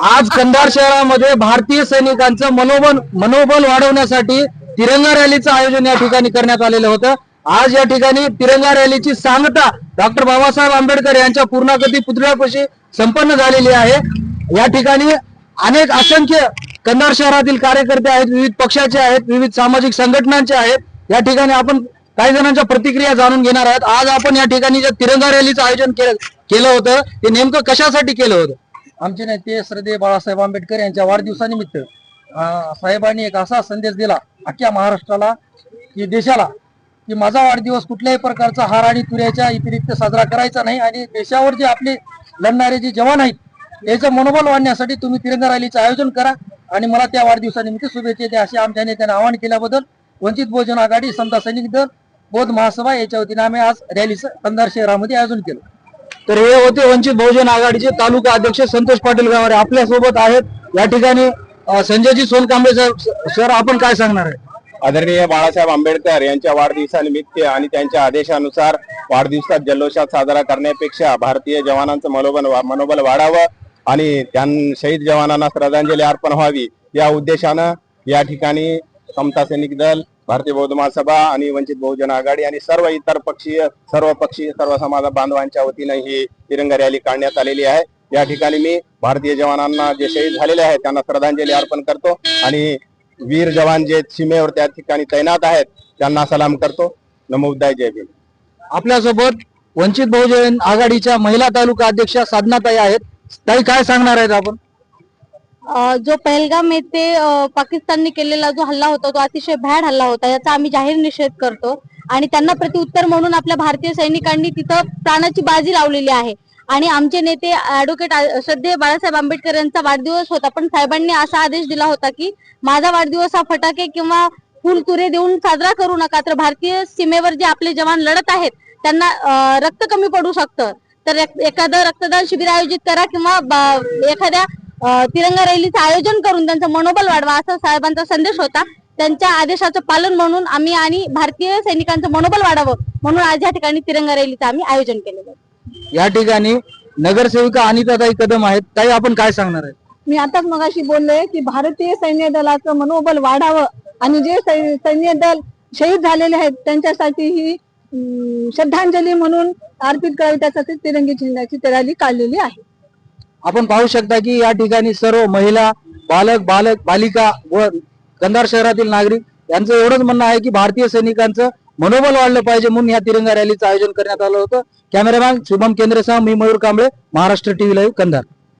आज कंधार शहरामध्ये भारतीय सैनिकांचं मनोबल मनोबल वाढवण्यासाठी तिरंगा रॅलीचं आयोजन या ठिकाणी करण्यात आलेलं होतं. आज या ठिकाणी तिरंगा रॅलीची सांगता डॉक्टर बाबासाहेब आंबेडकर यांच्या पूर्णागती पुतळ्यापाशी संपन्न झालेली आहे. या ठिकाणी अनेक असंख्य कंधार शहरातील कार्यकर्ते आहेत विविध पक्षाचे आहेत विविध सामाजिक संघटनांचे आहेत. या ठिकाणी आपण काही जणांच्या प्रतिक्रिया जाणून घेणार आहोत. आज आपण या ठिकाणी ज्या तिरंगा रॅलीचं आयोजन केलं केलं होतं ते नेमकं कशासाठी केलं होतं? आमचे नेते श्रद्धे बाळासाहेब आंबेडकर यांच्या वाढदिवसानिमित्त साहेबांनी एक असा संदेश दिला अख्ख्या महाराष्ट्राला की देशाला की माझा वाढदिवस कुठल्याही प्रकारचा हार आणि तुऱ्याच्या व्यतिरिक्त साजरा करायचा नाही आणि देशावर जे आपले लढणारे जे जवान आहेत याचं मनोबल वाढण्यासाठी तुम्ही तिरंगा रॅलीचं आयोजन करा आणि मला त्या वाढदिवसानिमित्त शुभेच्छा द्या असे आमच्या नेत्याने आवाहन केल्याबद्दल वंचित बहुजन आघाडी समता सैनिक दल बौद्ध महासभा याच्या वतीने आम्ही आज रॅलीचं कंधार शहरामध्ये आयोजन केलं. तर हे होते वंचित बहुजन आघाडीचे तालुका अध्यक्ष संतोष पाटील गावारे. आपल्यासोबत आहेत. या ठिकाणी संजयजी सोनकांबळे सर सर आपण काय सांगणार आहे? आदरणीय बाळासाहेब आंबेडकर यांच्या वाढदिवसानिमित्त आणि त्यांच्या आदेशानुसार वाढदिवसात जल्लोषात साजरा करण्यापेक्षा भारतीय जवानांचं मनोबल मनोबल वाढावं आणि त्यां शहीद जवानांना श्रद्धांजली अर्पण व्हावी या उद्देशानं या ठिकाणी समता सैनिक दल भारतीय बौद्ध महासभा आणि वंचित बहुजन आघाडी आणि सर्व इतर पक्षीय सर्व पक्षीय सर्व समाज बांधवांच्या वतीने ही तिरंगा रॅली काढण्यात आलेली आहे. या ठिकाणी मी भारतीय जवानांना जे शहीद झालेले आहेत त्यांना श्रद्धांजली अर्पण करतो आणि वीर जवान जे सीमेवर त्या ठिकाणी तैनात आहेत त्यांना सलाम करतो. नमोदाय जय भीम. आपल्यासोबत वंचित बहुजन आघाडीच्या महिला तालुका अध्यक्षा साधनाताई आहेत. ताई काय सांगणार आहेत आपण? जो पहलगाम येथे पाकिस्तानने केलेला जो हल्ला होता तो अतिशय भ्याड हल्ला होता याचा आम्ही जाहीर निषेध करतो. आणि त्यांना प्रतिउत्तर म्हणून आपल्या भारतीय सैनिकांनी तिथं प्राणाची बाजी लावलेली आहे. आणि आमचे नेते ऍडव्होकेट श्रद्धेय बाळासाहेब आंबेडकर यांचा वाढदिवस होता पण साहेबांनी असा आदेश दिला होता की माझा वाढदिवस हा फटाके किंवा फुलतुरे देऊन साजरा करू नका तर भारतीय सीमेवर जे आपले जवान लढत आहेत त्यांना रक्त कमी पडू शकतं. तर एखादं रक्तदान शिबिर आयोजित करा किंवा एखाद्या तिरंगा रॅलीचं आयोजन करून त्यांचं मनोबल वाढवा असा साहेबांचा संदेश होता. त्यांच्या आदेशाचं पालन म्हणून आम्ही आणि भारतीय सैनिकांचं मनोबल वाढावं म्हणून आज या ठिकाणी तिरंगा रॅलीचं आम्ही आयोजन केलेलं आहे. या ठिकाणी नगरसेविका अनिताताई कदम आहेत. ताई आपण काय सांगणार आहे मी आताच मगाशी बोलले की भारतीय सैन्य दलाचं मनोबल वाढावं आणि जे सै- सैन्य दल शहीद झालेले आहेत त्यांच्यासाठी ही श्रद्धांजली म्हणून अर्पित करावी त्यासाठी तिरंगी झेंड्याची रॅली काढलेली आहे. आपण पाहू शकता की या ठिकाणी सर्व महिला बालक बालक बालिका व कंधार शहरातील नागरिक यांचं एवढंच म्हणणं आहे की भारतीय सैनिकांचं मनोबल वाढलं पाहिजे म्हणून या तिरंगा रॅलीचं आयोजन करण्यात आलं होतं. कॅमेरामॅन शुभम केंद्रेसह मी मयूर कांबळे महाराष्ट्र टीव्ही लाईव्ह कंधार.